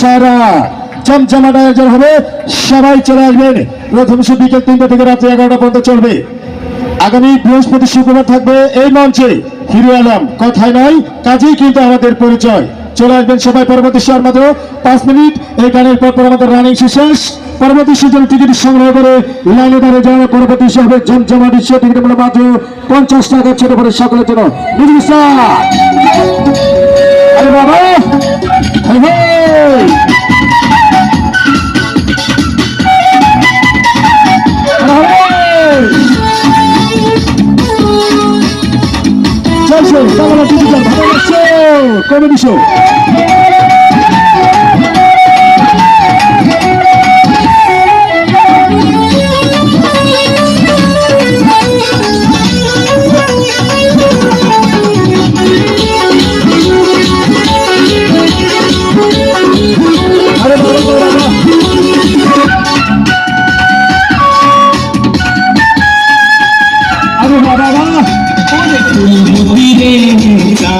সারা জমজমাট আয়োজন হবে। সবাই চলে আসবেন। প্রথম শুধু বিকেল তিনটা থেকে রাত্রি এগারোটা পর্যন্ত চলবে। আগামী বৃহস্পতি শুক্রবার থাকবে এই মঞ্চে। হিরো আলম, কথায় নয়, কাজেই কিন্তু আমাদের পরিচয়। চলে আসবেন সবাই পরবর্তী সময় মাত্র। পাঁচ মিনিট, এই গানের পর পর আমাদের রানিং শেষ পরবর্তী সুযোগ টিকিট সংগ্রহ করে লাইনে দাঁড়িয়ে যাওয়া পরবর্তী হিসাবে জমজমা দিচ্ছে টিকিট মূল্য মাত্র পঞ্চাশ টাকা, ছোট করে সকলের জন্য। বুঝলি স্যার বাবা! হেই, হেই। চলছে বাংলা ডিজিটাল ভালো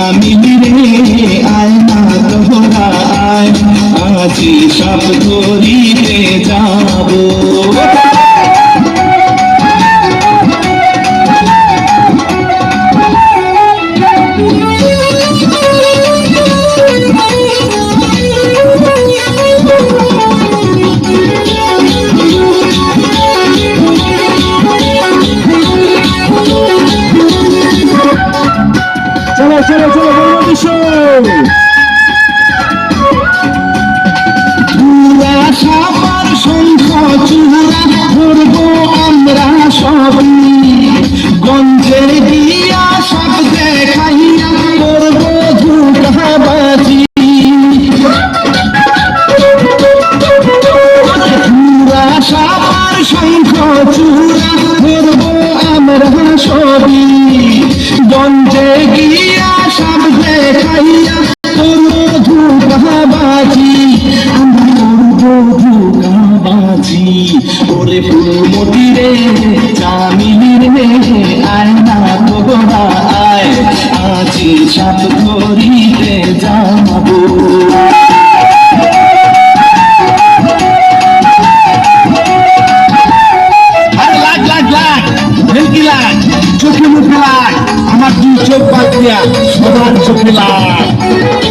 কামিনী রে আয়না তোহরা আয় আজি সব ধরিতে যাব। Thank you. ধুকাবাজি আমরা করব ধুকাবাজি ওরে ফুলমতি রে চামিলি রে আয়না তোরা আয় আজি সাপ ধরিতে যাব চোখে মুখে লাগ, আমার দুই চোখ বাদ দিয়া সবার চোখে লাগ।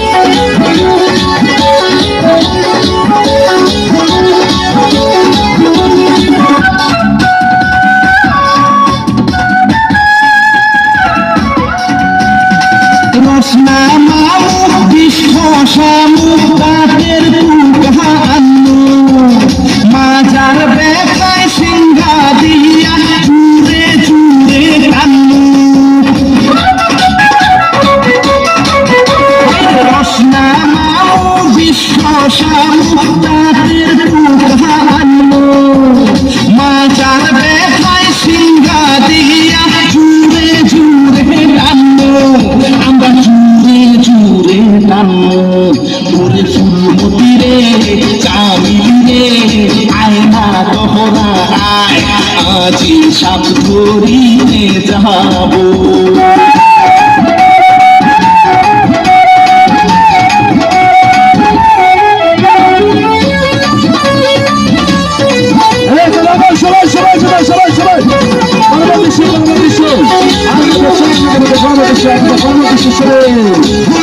আয় আজি সাপ ধরিতে যাব সবাই সবাই সবাই সবাই সবাই সবাই পরবর্তী শো পরবর্তী শো